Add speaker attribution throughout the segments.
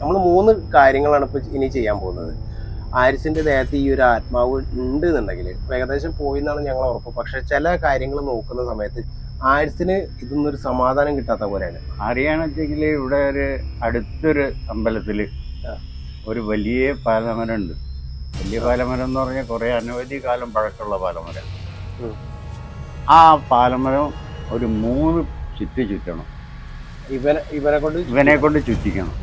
Speaker 1: നമ്മൾ മൂന്ന് കാര്യങ്ങളാണ് ഇപ്പൊ ഇനി ചെയ്യാൻ പോകുന്നത്. ആരിസിന്റെ ദേഹത്ത് ഈ ഒരു ആത്മാവ് ഉണ്ട് എന്നുണ്ടെങ്കിൽ ഏകദേശം പോയി എന്നാണ് ഞങ്ങൾ ഉറപ്പ്. പക്ഷെ ചില കാര്യങ്ങൾ നോക്കുന്ന സമയത്ത് ആരിസിന് ഇതൊന്നും ഒരു സമാധാനം കിട്ടാത്ത പോലെയാണ്.
Speaker 2: അറിയാണെങ്കിൽ ഇവിടെ ഒരു അടുത്തൊരു അമ്പലത്തിൽ ഒരു വലിയ പാലമരം ഉണ്ട് വലിയ പാലമരം എന്ന് പറഞ്ഞാൽ കുറേ അനവധി കാലം പഴക്കമുള്ള പാലമരം. ആ പാലമരം ഒരു മൂന്ന് ചുറ്റി ചുറ്റണം.
Speaker 1: ഇവനെ ഇവനെ കൊണ്ട്
Speaker 2: ഇവനെ കൊണ്ട് ചുറ്റിക്കണം.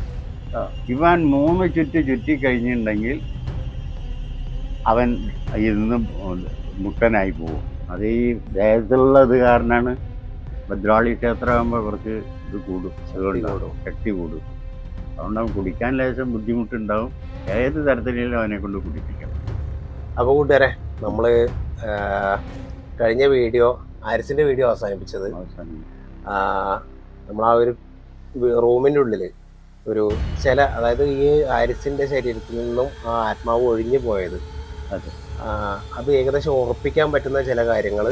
Speaker 2: ഇവൻ മൂന്ന് ചുറ്റി ചുറ്റി കഴിഞ്ഞിട്ടുണ്ടെങ്കിൽ അവൻ ഇന്ന് മുട്ടനായി പോകും അത് ഈ ദേഹത്തുള്ളത് കാരണമാണ് ഭദ്രാളി ക്ഷേത്രമാകുമ്പോൾ കുറച്ച് ഇത് കൂടും. ശക്തി കൂടും അതുകൊണ്ട് അവൻ കുടിക്കാൻ ലേശം ബുദ്ധിമുട്ടുണ്ടാവും. ഏത് തരത്തിലും അവനെ കൊണ്ട് കുടിപ്പിക്കണം
Speaker 1: അപ്പോൾ കൂട്ടുകാരെ നമ്മൾ കഴിഞ്ഞ വീഡിയോ ആരിസിന്റെ വീഡിയോ അവസാനിപ്പിച്ചത്.
Speaker 2: അവസാനം
Speaker 1: നമ്മൾ ആ ഒരു റൂമിന്റെ ഉള്ളിൽ ഒരു ചില അതായത് ഈ ആരിസിന്റെ ശരീരത്തിൽ നിന്നും ആ ആത്മാവ് ഒഴിഞ്ഞു പോയത്.
Speaker 2: അതെ.
Speaker 1: ഏകദേശം ഉറപ്പിക്കാൻ പറ്റുന്ന ചില കാര്യങ്ങൾ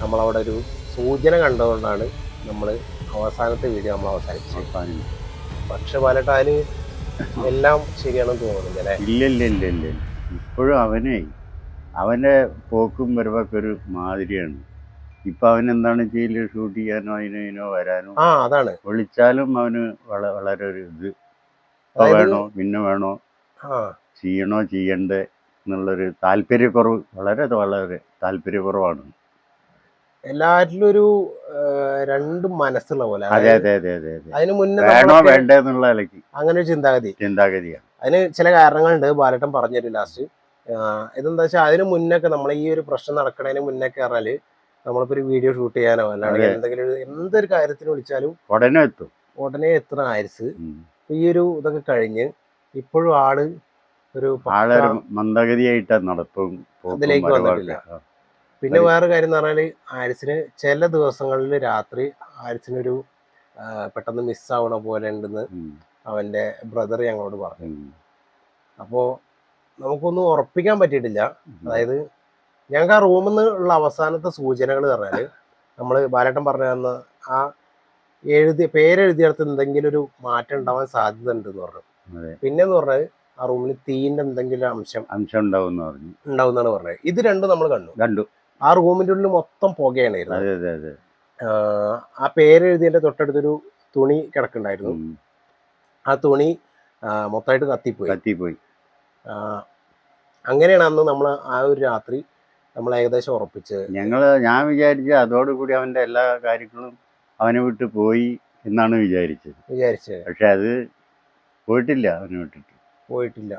Speaker 1: നമ്മളവിടെ ഒരു സൂചന കണ്ടതുകൊണ്ടാണ് നമ്മൾ അവസാനത്തെ വീഡിയോ നമ്മൾ
Speaker 2: അവസാനിച്ചു
Speaker 1: പക്ഷെ പലട്ട് എല്ലാം ശരിയാണെന്ന് തോന്നുന്നില്ല അല്ലേ?
Speaker 2: ഇല്ല ഇല്ല ഇല്ല ഇല്ല ഇല്ല. ഇപ്പോഴും അവനെ അവന്റെ പോക്കും വരവൊക്കെ ഒരു മാതിരിയാണ്. ഇപ്പൊ അവൻ എന്താണ് ചെയ്യൽ ഷൂട്ട് ചെയ്യാനോ അതിനോ ഇതിനോ വരാനോ
Speaker 1: ആ അതാണ്.
Speaker 2: വിളിച്ചാലും അവന് വളരെ ഒരു ഇത്. ഇപ്പൊ വേണോ പിന്നെ വേണോ? ചെയ്യണോ ചെയ്യണ്ടേ എന്നുള്ളൊരു താല്പര്യക്കുറവ് വളരെ വളരെ താല്പര്യക്കുറവാണ്.
Speaker 1: എല്ലാറ്റിലും ഒരു രണ്ട് മനസ്സുള്ള പോലെ.
Speaker 2: അതെ അതെ അതെ അതെ അതെ.
Speaker 1: അതിന് മുന്നേ
Speaker 2: വേണോ വേണ്ടേ എന്നുള്ള നിലയ്ക്ക്.
Speaker 1: അങ്ങനെ ഒരു ചിന്താഗതി.
Speaker 2: ചിന്താഗതിയാണ്.
Speaker 1: അതിന് ചില കാരണങ്ങളുണ്ട് ബാലട്ടൻ പറഞ്ഞുതരും ലാസ്റ്റ്. ഇതെന്താ വെച്ചാൽ അതിന് മുന്നൊക്കെ നമ്മൾ ഈ ഒരു പ്രശ്നം നടക്കുന്നതിന് മുന്നൊക്കെ പറഞ്ഞാൽ നമ്മളിപ്പോ ഒരു വീഡിയോ ഷൂട്ട് ചെയ്യാനോ അല്ലാണ്ട് എന്തെങ്കിലും ഒരു- എന്തൊരു കാര്യത്തിന് വിളിച്ചാലും
Speaker 2: ഉടനെ എത്തും
Speaker 1: ഉടനെ എത്ര ആരിസ്
Speaker 2: ഉം.
Speaker 1: ഈ ഒരു ഇതൊക്കെ കഴിഞ്ഞ് ഇപ്പോഴും ആൾ ഒരു മന്ദഗതിയായിട്ട്
Speaker 2: ആളൊരു നടത്തും പോക്കും
Speaker 1: അതിലേക്ക്
Speaker 2: വരവൊക്കെ.
Speaker 1: വന്നിട്ടില്ല.
Speaker 2: ആ.
Speaker 1: പിന്നെ വേറെ കാര്യം എന്ന് പറഞ്ഞാൽ ആരിസിന് ചില ദിവസങ്ങളിൽ രാത്രി ആരിസിനൊരു ആ, പെട്ടെന്ന് മിസ്സാവണ പോലെ ഉണ്ടെന്ന്
Speaker 2: ഉം.
Speaker 1: അവന്റെ ബ്രദർ ഞങ്ങളോട് പറഞ്ഞു
Speaker 2: ഉം.
Speaker 1: അപ്പോ നമുക്കൊന്നും ഉറപ്പിക്കാൻ പറ്റിയിട്ടില്ല
Speaker 2: ഉം.
Speaker 1: അതായത് ഞങ്ങൾക്ക് ആ റൂമിൽ നിന്ന് ഉള്ള അവസാനത്തെ സൂചനകൾ പറഞ്ഞാൽ നമ്മൾ ബാലേട്ടൻ പറഞ്ഞു തന്ന ആ എഴുതി പേരെഴുതിയിടത്ത് എന്തെങ്കിലും ഒരു മാറ്റം ഉണ്ടാവാൻ സാധ്യത ഉണ്ട് എന്ന് പറഞ്ഞു.
Speaker 2: പിന്നെ
Speaker 1: പിന്നെന്ന് പറഞ്ഞത് ആ റൂമിൽ തീന്റെ എന്തെങ്കിലും അംശം
Speaker 2: അംശം ഉണ്ടാവും
Speaker 1: ഉണ്ടാവുന്നാണ് പറഞ്ഞത്. ഇത് രണ്ടും നമ്മൾ കണ്ടു.
Speaker 2: കണ്ടു.
Speaker 1: ആ റൂമിന്റെ ഉള്ളിൽ മൊത്തം ആഹ് ആ പേരെഴുതിയതിന്റെ തൊട്ടടുത്തൊരു തുണി കിടക്കുന്നുണ്ടായിരുന്നു. ആ തുണി മൊത്തമായിട്ട് കത്തിപ്പോയി.
Speaker 2: കത്തിപ്പോയി.
Speaker 1: അങ്ങനെയാണ് അന്ന് നമ്മൾ ആ ഒരു രാത്രി നമ്മൾ ഏകദേശം ഉറപ്പിച്ച്
Speaker 2: ഞങ്ങൾ ഞാൻ വിചാരിച്ച അതോടുകൂടി അവന്റെ എല്ലാ കാര്യങ്ങളും അവനെ വിട്ട് പോയി എന്നാണ് വിചാരിച്ചത്.
Speaker 1: വിചാരിച്ചത്.
Speaker 2: പക്ഷെ അത് പോയിട്ടില്ല അവനെ വിട്ടിട്ട്.
Speaker 1: പോയിട്ടില്ല.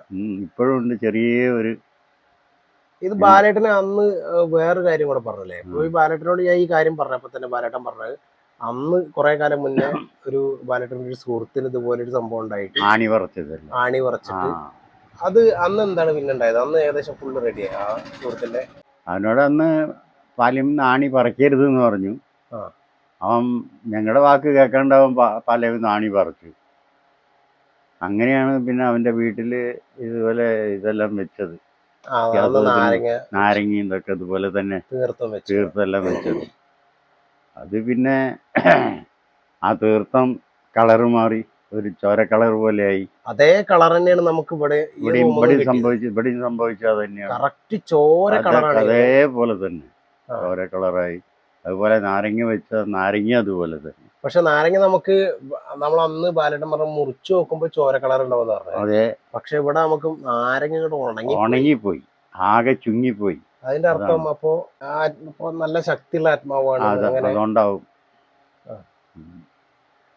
Speaker 2: ഇപ്പോഴും ഉണ്ട് ചെറിയ ഒരു
Speaker 1: ഇത് ബാലേട്ടന് അന്ന് വേറൊരു കാര്യം കൂടെ പറഞ്ഞല്ലേ? ഇപ്പൊ ഈ ബാലേട്ടനോട് ഞാൻ ഈ കാര്യം പറഞ്ഞപ്പോൾ തന്നെ ബാലേട്ടൻ പറഞ്ഞത് അന്ന് കുറെ കാലം മുന്നേ ഒരു ബാലേട്ടന്റെ ഒരു സുഹൃത്തിന് ഇതുപോലെ ഒരു സംഭവം ഉണ്ടായിട്ട്
Speaker 2: ആണി പറിച്ചതല്ല?
Speaker 1: ആണി പറിച്ചിട്ട് അത് അന്ന് എന്താണ് പിന്നെ ഉണ്ടായത്? അന്ന് ഏകദേശം ഫുള്ള് റെഡിയായി ആ സുഹൃത്തിന്റെ
Speaker 2: അവനോട് അന്ന് പാലും ആണി പറിക്കരുത് എന്ന് പറഞ്ഞു അവൻ ഞങ്ങളുടെ വാക്ക് കേൾക്കാണ്ടവൻ പലവും നാണി പറിച്ചു. അങ്ങനെയാണ് പിന്നെ അവന്റെ വീട്ടിൽ ഇതുപോലെ ഇതെല്ലാം വെച്ചത്.
Speaker 1: നാരങ്ങ
Speaker 2: നാരങ്ങയും ഇതൊക്കെ അതുപോലെ തന്നെ
Speaker 1: തീർത്ഥം വെച്ച്.
Speaker 2: തീർത്തെല്ലാം വെച്ചത്. അത് പിന്നെ ആ തീർത്ഥം കളറ് മാറി. ഒരു ചോര കളർ പോലെയായി.
Speaker 1: അതേ കളർ തന്നെയാണ് നമുക്ക് ഇവിടെ
Speaker 2: ഇവിടെ
Speaker 1: ഇവിടെ
Speaker 2: സംഭവിച്ചു ഇവിടെ സംഭവിച്ചത് തന്നെയാണ്
Speaker 1: കറക്റ്റ് ചോര കളറാണ്
Speaker 2: അതേപോലെ തന്നെ. ചോര കളറായി. അതുപോലെ നാരങ്ങ വെച്ച നാരങ്ങ അതുപോലെ തന്നെ.
Speaker 1: പക്ഷെ നാരങ്ങ നമുക്ക് നമ്മൾ അന്ന് ബാലട്ടം പറഞ്ഞ മുറിച്ചു നോക്കുമ്പോ ചോര കളർ ഉണ്ടാവും പറഞ്ഞു
Speaker 2: അതെ.
Speaker 1: പക്ഷെ ഇവിടെ നമുക്ക് നാരങ്ങ ഇങ്ങോട്ട് ഉണങ്ങി
Speaker 2: ഉണങ്ങിപ്പോയി. ആകെ ചുങ്ങിപ്പോയി.
Speaker 1: അതിന്റെ അർത്ഥം അപ്പോ നല്ല ശക്തിയുള്ള ആത്മാവാണ്
Speaker 2: അതുകൊണ്ടാവും.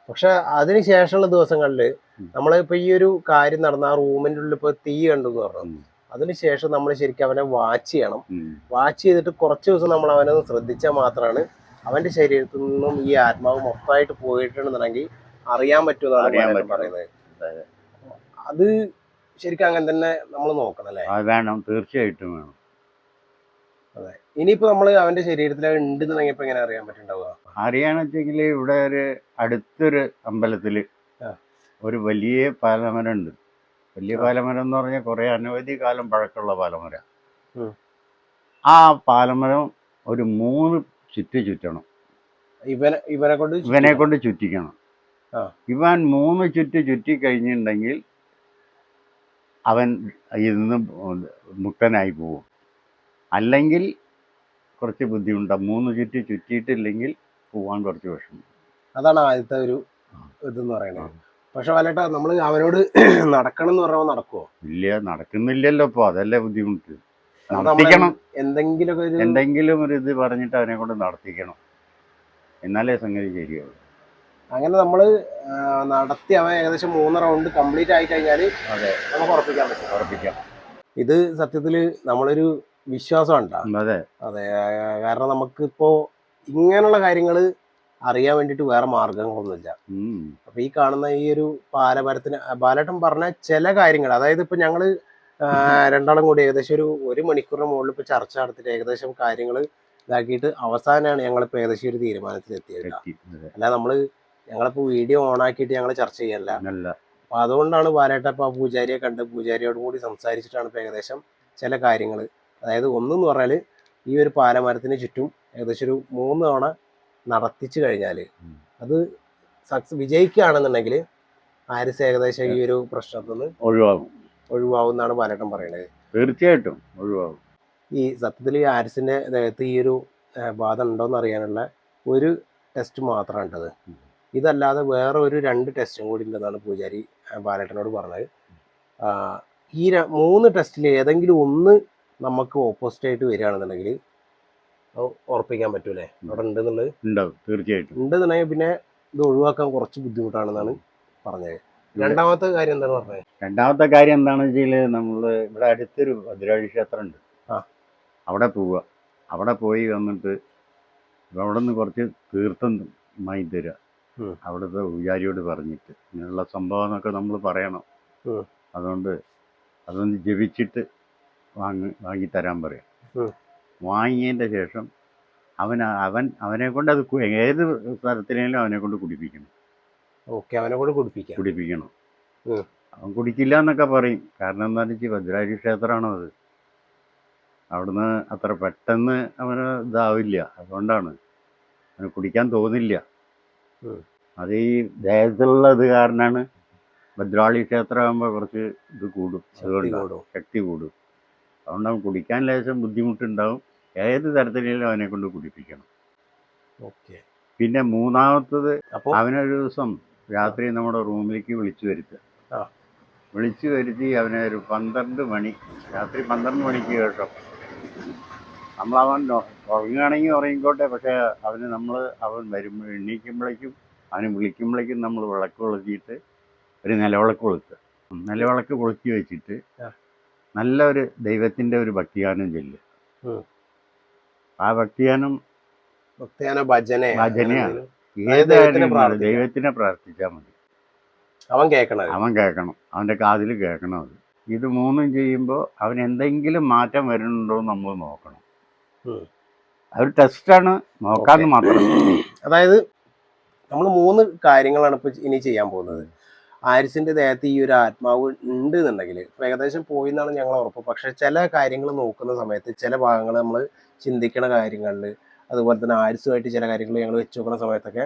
Speaker 1: പക്ഷെ അതിന് ശേഷമുള്ള
Speaker 2: ദിവസങ്ങളിൽ.
Speaker 1: നമ്മളിപ്പോ ഈ ഒരു കാര്യം നടന്ന ആ റൂമിന്റെ ഉള്ളിൽ ഇപ്പൊ തീ കണ്ടു എന്ന് പറഞ്ഞു. അതിനുശേഷം നമ്മൾ ശരിക്കും അവനെ വാച്ച് ചെയ്യണം വാച്ച് ചെയ്തിട്ട് കുറച്ച് ദിവസം നമ്മൾ അവനെ ശ്രദ്ധിച്ചാൽ മാത്രമാണ് അവന്റെ ശരീരത്തിൽ നിന്നും ഈ ആത്മാവ് മൊത്തമായിട്ട് പോയിട്ടുണ്ടെന്നുണ്ടെങ്കിൽ അറിയാൻ പറ്റുമെന്നാണ്. പറയുന്നത്
Speaker 2: അതെ.
Speaker 1: ശരിക്കും അങ്ങനെ തന്നെ നമ്മൾ നോക്കണം അല്ലേ
Speaker 2: വേണം തീർച്ചയായിട്ടും വേണം
Speaker 1: ഇനിയിപ്പോ നമ്മൾ അവന്റെ ശരീരത്തിൽ ഉണ്ട് തുടങ്ങിയപ്പോ എങ്ങനെ അറിയാൻ പറ്റുണ്ടാവുക?
Speaker 2: അറിയാണെച്ചെങ്കിൽ ഇവിടെ ഒരു അടുത്തൊരു
Speaker 1: അമ്പലത്തിൽ
Speaker 2: ഒരു വലിയ പാലമരം ഉണ്ട് വലിയ പാലമരം എന്ന് പറഞ്ഞാൽ കുറെ അനവധി കാലം പഴക്കമുള്ള പാലമര. ആ പാലമരം ഒരു മൂന്ന് ചുറ്റി ചുറ്റണം.
Speaker 1: ഇവനെ ഇവനെ കൊണ്ട്
Speaker 2: ഇവനെ കൊണ്ട് ചുറ്റിക്കണം. ഇവൻ മൂന്ന് ചുറ്റി ചുറ്റി കഴിഞ്ഞിട്ടുണ്ടെങ്കിൽ അവൻ ഇന്ന് മുക്തനായി പോകും അല്ലെങ്കിൽ കുറച്ച് ബുദ്ധിമുട്ടാണ് മൂന്ന് ചുറ്റി ചുറ്റിയിട്ടില്ലെങ്കിൽ പോവാൻ കുറച്ച് വിഷമം.
Speaker 1: അതാണ് ആദ്യത്തെ ഒരു ഇതെന്ന് പറയുന്നത് പക്ഷെ വല്ലട്ട നമ്മൾ അവനോട് നടക്കണം എന്ന് പറഞ്ഞാൽ നടക്കുമോ
Speaker 2: ഇല്ല നടക്കുന്നില്ലല്ലോ ഇപ്പോ. അതല്ലേ ബുദ്ധിമുട്ട്. നടത്തിക്കണം.
Speaker 1: എന്തെങ്കിലുമൊക്കെ ഒരു
Speaker 2: എന്തെങ്കിലും ഒരു ഇത് പറഞ്ഞിട്ട് അവനെ കൊണ്ട് നടത്തിക്കണം. എന്നാലേ സംഗതി ശരിയാവും
Speaker 1: അങ്ങനെ നമ്മൾ നടത്തി അവൻ ഏകദേശം മൂന്ന് റൗണ്ട് കംപ്ലീറ്റ് ആയി കഴിഞ്ഞാൽ
Speaker 2: അതെ.
Speaker 1: നമുക്ക് ഉറപ്പിക്കാൻ പറ്റും.
Speaker 2: ഉറപ്പിക്കാം.
Speaker 1: ഇത് സത്യത്തിൽ നമ്മളൊരു വിശ്വാസം ഉണ്ടാവും
Speaker 2: അതെ.
Speaker 1: അതെ കാരണം നമുക്കിപ്പോ ഇങ്ങനെയുള്ള കാര്യങ്ങൾ അറിയാൻ വേണ്ടിട്ട് വേറെ മാർഗങ്ങളൊന്നുമില്ല. അപ്പൊ ഈ കാണുന്ന ഈ ഒരു പാലപരത്തിന് ബാലേട്ടൻ പറഞ്ഞ ചില കാര്യങ്ങൾ അതായത് ഇപ്പൊ ഞങ്ങൾ രണ്ടാളും കൂടി ഏകദേശം ഒരു ഒരു മണിക്കൂറിന് മുകളിൽ ഇപ്പൊ ചർച്ച നടത്തിയിട്ട് ഏകദേശം കാര്യങ്ങൾ ഇതാക്കിയിട്ട് അവസാനമാണ് ഞങ്ങളിപ്പോ ഏകദേശം ഒരു
Speaker 2: അതെ.
Speaker 1: അല്ല നമ്മൾ ഞങ്ങളിപ്പോ വീഡിയോ ഓൺ ആക്കിയിട്ട് ഞങ്ങൾ ചർച്ച ചെയ്യല്ല. അപ്പൊ അതുകൊണ്ടാണ് ബാലേട്ട ഇപ്പൊ പൂജാരിയെ കണ്ട് പൂജാരിയോട് കൂടി സംസാരിച്ചിട്ടാണ് ഇപ്പൊ ഏകദേശം ചില കാര്യങ്ങൾ അതായത് ഒന്നെന്ന് പറഞ്ഞാൽ ഈ ഒരു പാലമരത്തിന് ചുറ്റും ഏകദേശം ഒരു മൂന്ന് തവണ നടത്തിച്ചു കഴിഞ്ഞാൽ അത് സക്സസ് വിജയിക്കുകയാണെന്നുണ്ടെങ്കിൽ ആരിസ് ഏകദേശം ഈ ഒരു പ്രശ്നത്തിൽ നിന്ന്
Speaker 2: ഒഴിവാകും.
Speaker 1: ഒഴിവാകും എന്നാണ് പലട്ടം പറയുന്നത്
Speaker 2: തീർച്ചയായിട്ടും ഒഴിവാകും.
Speaker 1: ഈ സത്യത്തിൽ ഈ ആരിസിന്റെ ദേഹത്ത് ഈ ഒരു ബാധ ഉണ്ടോന്ന് അറിയാനുള്ള ഒരു ടെസ്റ്റ് മാത്രമാണ് ഉണ്ടത് ഇതല്ലാതെ വേറെ ഒരു രണ്ട് ടെസ്റ്റും കൂടി ഉണ്ടെന്നാണ് പൂജാരി ബാലേട്ടനോട് പറഞ്ഞത്. ഈ മൂന്ന് ടെസ്റ്റിൽ ഏതെങ്കിലും ഒന്ന് നമുക്ക് ഓപ്പോസിറ്റ് ആയിട്ട് വരികയാണെന്നുണ്ടെങ്കിൽ ഉറപ്പിക്കാൻ പറ്റൂലേ? അവിടെ ഉണ്ടെന്നുള്ളത്
Speaker 2: ഉണ്ടാവും തീർച്ചയായിട്ടും.
Speaker 1: ഉണ്ടെന്നുണ്ടെങ്കിൽ പിന്നെ ഇത് ഒഴിവാക്കാൻ കുറച്ച് ബുദ്ധിമുട്ടാണെന്നാണ് പറഞ്ഞത്. രണ്ടാമത്തെ കാര്യം എന്താണ് പറഞ്ഞത്
Speaker 2: രണ്ടാമത്തെ കാര്യം എന്താണെന്ന് വെച്ചാൽ നമ്മൾ ഇവിടെ അടുത്തൊരു ഭദ്രാഴി ക്ഷേത്രം ഉണ്ട്
Speaker 1: ആ.
Speaker 2: അവിടെ പോവുക. അവിടെ പോയി വന്നിട്ട് അവിടെ നിന്ന് കുറച്ച് തീർത്ഥം മായി തരിക. അവിടുത്തെ പൂജാരിയോട് പറഞ്ഞിട്ട്. ഇങ്ങനെയുള്ള സംഭവം എന്നൊക്കെ നമ്മൾ പറയണം. അതുകൊണ്ട് അതൊന്ന് ജപിച്ചിട്ട് വാങ്ങി വാങ്ങി തരാൻ പറയാം. വാങ്ങിയതിന്റെ ശേഷം അവൻ അവൻ അവനെ കൊണ്ട് അത് ഏത് സ്ഥലത്തിനേലും അവനെ കൊണ്ട് കുടിപ്പിക്കണം.
Speaker 1: ഓക്കെ അവനെ കൊണ്ട് കുടിപ്പിക്കാം.
Speaker 2: കുടിപ്പിക്കണം. അവൻ കുടിക്കില്ല എന്നൊക്കെ പറയും. കാരണം എന്താണെന്ന് വെച്ചാൽ ഭദ്രാരി ക്ഷേത്രമാണോ അത്? അവിടുന്ന് അത്ര പെട്ടെന്ന് അവന് ഇതാവില്ല. അതുകൊണ്ടാണ്. അവന് കുടിക്കാൻ തോന്നില്ല. അത് ഈ ദേഹത്തുള്ള ഇത് കാരണമാണ് ഭദ്രാളി ക്ഷേത്രമാകുമ്പോൾ കുറച്ച് ഇത് കൂടും.
Speaker 1: ശക്തി കൂടും.
Speaker 2: അതുകൊണ്ട് അവൻ കുടിക്കാൻ ലേശം ബുദ്ധിമുട്ടുണ്ടാവും. ഏത് തരത്തിലും അവനെ കൊണ്ട് കുടിപ്പിക്കണം.
Speaker 1: ഓക്കെ.
Speaker 2: പിന്നെ മൂന്നാമത്തത് അവനൊരു ദിവസം രാത്രി നമ്മുടെ റൂമിലേക്ക് വിളിച്ചു വരുത്തുക. വിളിച്ചു വരുത്തി അവനെ ഒരു പന്ത്രണ്ട് മണി രാത്രി പന്ത്രണ്ട് മണിക്ക് കേട്ടോ. നമ്മളവൻ ഉറങ്ങുകയാണെങ്കിൽ ഉറങ്ങിക്കോട്ടെ പക്ഷേ അവന് നമ്മൾ അവൻ വരുമ്പോൾ എണീക്കുമ്പോഴേക്കും അവന് വിളിക്കുമ്പോഴേക്കും നമ്മൾ വിളക്ക് കൊളുത്തിയിട്ട് ഒരു നിലവിളക്ക് കൊളുത്തുക. നിലവിളക്ക് കൊളുത്തി വെച്ചിട്ട്. നല്ല ഒരു ദൈവത്തിന്റെ ഒരു ഭക്തിഗാനം ചൊല്ലുക. ആ ഭക്തിഗാനം
Speaker 1: ഭക്തിയാന ഭജന
Speaker 2: ഭജനയാണ്. ഏതായാലും. ദൈവത്തിനെ പ്രാർത്ഥിച്ചാൽ മതി.
Speaker 1: അവൻ കേൾക്കണം
Speaker 2: അവൻ കേൾക്കണം. അവന്റെ കാതിൽ കേൾക്കണം അത്. ഇത് മൂന്നും ചെയ്യുമ്പോൾ അവൻ എന്തെങ്കിലും മാറ്റം വരുന്നുണ്ടോ നമ്മൾ നോക്കണം. അതൊരു ടെസ്റ്റാണ് നോക്കാന്ന് മാത്രം.
Speaker 1: അതായത് നമ്മൾ മൂന്ന് കാര്യങ്ങളാണ് ഇപ്പൊ ഇനി ചെയ്യാൻ പോകുന്നത്. ആരിസിന്റെ ദേഹത്ത് ഈ ഒരു ആത്മാവ് ഉണ്ട് എന്നുണ്ടെങ്കിൽ ഏകദേശം പോയി എന്നാണ് ഞങ്ങൾ ഉറപ്പ്. പക്ഷെ ചില കാര്യങ്ങൾ നോക്കുന്ന സമയത്ത് ചില ഭാഗങ്ങൾ നമ്മൾ ചിന്തിക്കണ കാര്യങ്ങളിൽ അതുപോലെ തന്നെ ആരിസുമായിട്ട് ചില കാര്യങ്ങൾ ഞങ്ങൾ വെച്ച് നോക്കുന്ന സമയത്തൊക്കെ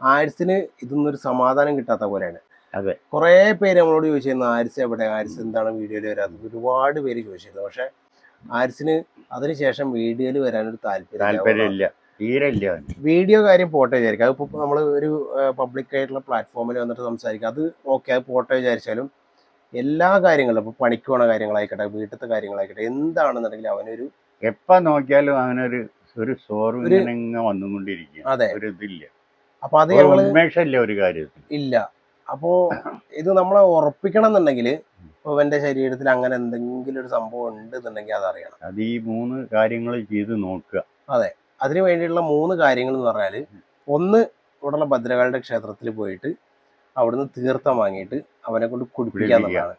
Speaker 1: ആരിസിന് ഇതൊന്നും ഒരു സമാധാനം കിട്ടാത്ത പോലെയാണ്.
Speaker 2: അതെ.
Speaker 1: കുറേ പേര് നമ്മളോട് ചോദിച്ചിരുന്നു ആരിസ് എവിടെ? ആരിസ് എന്താണ് വീഡിയോയിൽ വരാത്തത് ഒരുപാട് പേര് ചോദിച്ചിരുന്നു. പക്ഷേ ആരിസിന് അതിനുശേഷം വീഡിയോയിൽ വരാനൊരു താല്പര്യം
Speaker 2: താല്പര്യമില്ല.
Speaker 1: വീഡിയോ കാര്യം പോട്ടെ വിചാരിക്കുക അതിപ്പോൾ നമ്മൾ ഒരു പബ്ലിക് ആയിട്ടുള്ള പ്ലാറ്റ്ഫോമിൽ വന്നിട്ട് സംസാരിക്കുക അത് ഓക്കെ അത് പോട്ടെ വിചാരിച്ചാലും എല്ലാ കാര്യങ്ങളും ഇപ്പോൾ പണിക്ക് പോണ കാര്യങ്ങളായിക്കോട്ടെ വീട്ടിലത്തെ കാര്യങ്ങളായിക്കോട്ടെ എന്താണെന്നുണ്ടെങ്കിൽ അവനൊരു
Speaker 2: എപ്പ നോക്കിയാലും അവനൊരു ഒരു സോർവ് വന്നുകൊണ്ടിരിക്കുക
Speaker 1: അതെ.
Speaker 2: ഒരു ഇതില്ല.
Speaker 1: അപ്പൊ അത്
Speaker 2: ഉന്മേഷമില്ല ഒരു കാര്യത്തിൽ
Speaker 1: ഇല്ല. അപ്പോ ഇത് നമ്മളെ ഉറപ്പിക്കണം എന്നുണ്ടെങ്കിൽ ഇപ്പൊ അവന്റെ ശരീരത്തിൽ അങ്ങനെ എന്തെങ്കിലും ഒരു സംഭവം ഉണ്ട് എന്നുണ്ടെങ്കിൽ അതറിയണം.
Speaker 2: അത് ഈ മൂന്ന് കാര്യങ്ങൾ ചെയ്ത് നോക്കുക.
Speaker 1: അതിന് വേണ്ടിയിട്ടുള്ള മൂന്ന് കാര്യങ്ങൾ എന്ന് പറഞ്ഞാൽ ഒന്ന് ഇവിടെയുള്ള ഭദ്രകാളിയുടെ ക്ഷേത്രത്തിൽ പോയിട്ട് അവിടുന്ന് തീർത്ഥം വാങ്ങിയിട്ട് അവനെ കൊണ്ട് കുടിപ്പിക്കുക എന്നുള്ളതാണ്.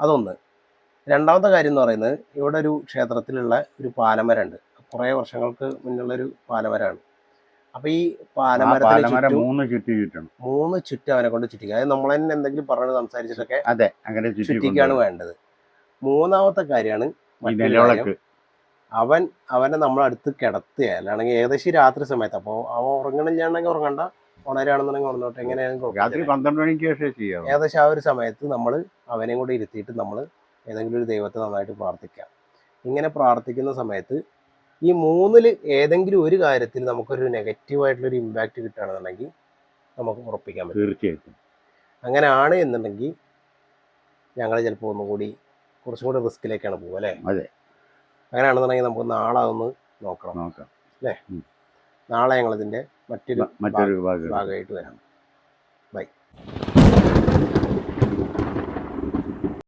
Speaker 1: അതൊന്ന്. രണ്ടാമത്തെ കാര്യം എന്ന് പറയുന്നത് ഇവിടെ ഒരു ക്ഷേത്രത്തിലുള്ള ഒരു പാലമരമുണ്ട്. കുറേ വർഷങ്ങൾക്ക് മുന്നുള്ള ഒരു പാലമരമാണ്. അപ്പൊ ഈ പാലമരത്തിന്
Speaker 2: മൂന്ന് ചുറ്റി ചുറ്റണം.
Speaker 1: മൂന്ന് ചുറ്റും അവനെ കൊണ്ട് ചുറ്റിക്കുക. അതായത് നമ്മൾ തന്നെ എന്തെങ്കിലും പറഞ്ഞു സംസാരിച്ചിട്ടൊക്കെ
Speaker 2: അതെ അങ്ങനെ ചുറ്റി
Speaker 1: ചുറ്റിക്കാണ് വേണ്ടത്. മൂന്നാമത്തെ കാര്യമാണ് മറ്റൊരു അവൻ അവനെ നമ്മളടുത്ത് കിടത്തുക. അല്ലാണെങ്കിൽ ഏകദേശം രാത്രി സമയത്ത്. അപ്പോൾ അവൻ ഉറങ്ങണില്ലാണെങ്കിൽ ഉറങ്ങണ്ട. ഉണരാണെന്നുണ്ടെങ്കിൽ ഉണർന്നോട്ടെ
Speaker 2: രാത്രി
Speaker 1: എങ്ങനെയാണെങ്കിലും
Speaker 2: പന്ത്രണ്ട് മണിക്ക് ശേഷം
Speaker 1: ഏകദേശം ആ ഒരു സമയത്ത് നമ്മൾ അവനെയും കൂടെ ഇരുത്തിയിട്ട് നമ്മൾ ഏതെങ്കിലും ഒരു ദൈവത്തെ നന്നായിട്ട് പ്രാർത്ഥിക്കാം. ഇങ്ങനെ പ്രാർത്ഥിക്കുന്ന സമയത്ത് ഈ മൂന്നിൽ ഏതെങ്കിലും ഒരു കാര്യത്തിൽ നമുക്കൊരു നെഗറ്റീവായിട്ടുള്ളൊരു ഇമ്പാക്റ്റ് കിട്ടുകയാണെന്നുണ്ടെങ്കിൽ നമുക്ക് ഉറപ്പിക്കാൻ പറ്റും.
Speaker 2: തീർച്ചയായിട്ടും.
Speaker 1: അങ്ങനെയാണ് എന്നുണ്ടെങ്കിൽ ഞങ്ങൾ ചിലപ്പോൾ ഒന്നുകൂടി കുറച്ചും കൂടി റിസ്കിലേക്കാണ് പോകുക അല്ലേ?
Speaker 2: അതെ.
Speaker 1: അങ്ങനെയാണെന്നുണ്ടെങ്കിൽ നമുക്ക് നാളെ ഒന്ന് നോക്കണം.
Speaker 2: നോക്കാം.
Speaker 1: നാളെ ഞങ്ങളിതിന്റെ മറ്റൊരു
Speaker 2: മറ്റൊരു
Speaker 1: ഭാഗമായിട്ട് വരാം. ബൈ.